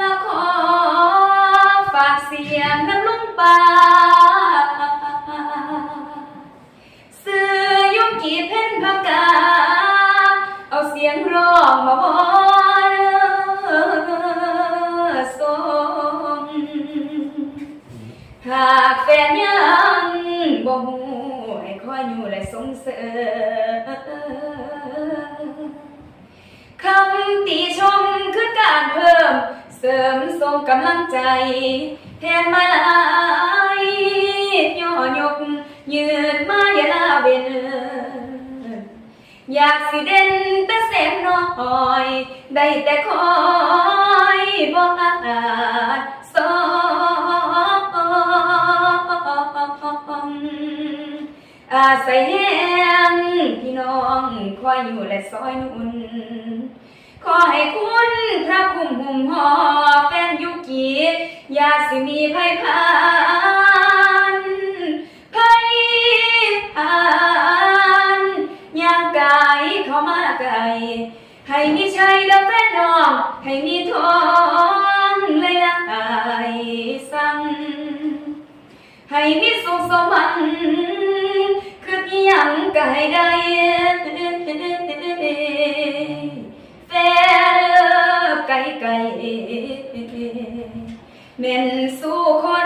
ละขอฝากเสียงน้ำลุงป่าซื้อยุกีเพ่นพากา เอาเสียงร้องมาบอนส่งหากแฟนยังบ่หูให้คอยอยู่และสงเสริม สริมส่งกำลังใจแทนมาลายย่อยก ยืนมาอย่าลาเวนอยากสิเด่นแต่แสนน้อย ได้แต่คอยบ่อาจสองอาศัยแห้งพี่น้องคอยอยู่และซอยนุ่นขอให้คุณพระ ภัยพานภัยพานยางกายเข้ามาไกลให้มีชัยและแฟนน้อง ให้มีทองเลยละอสั่งให้มีสุขสมหวังคืออิหยังก็ให้ได้แฟนไก่ไก่ เม่นสู้คน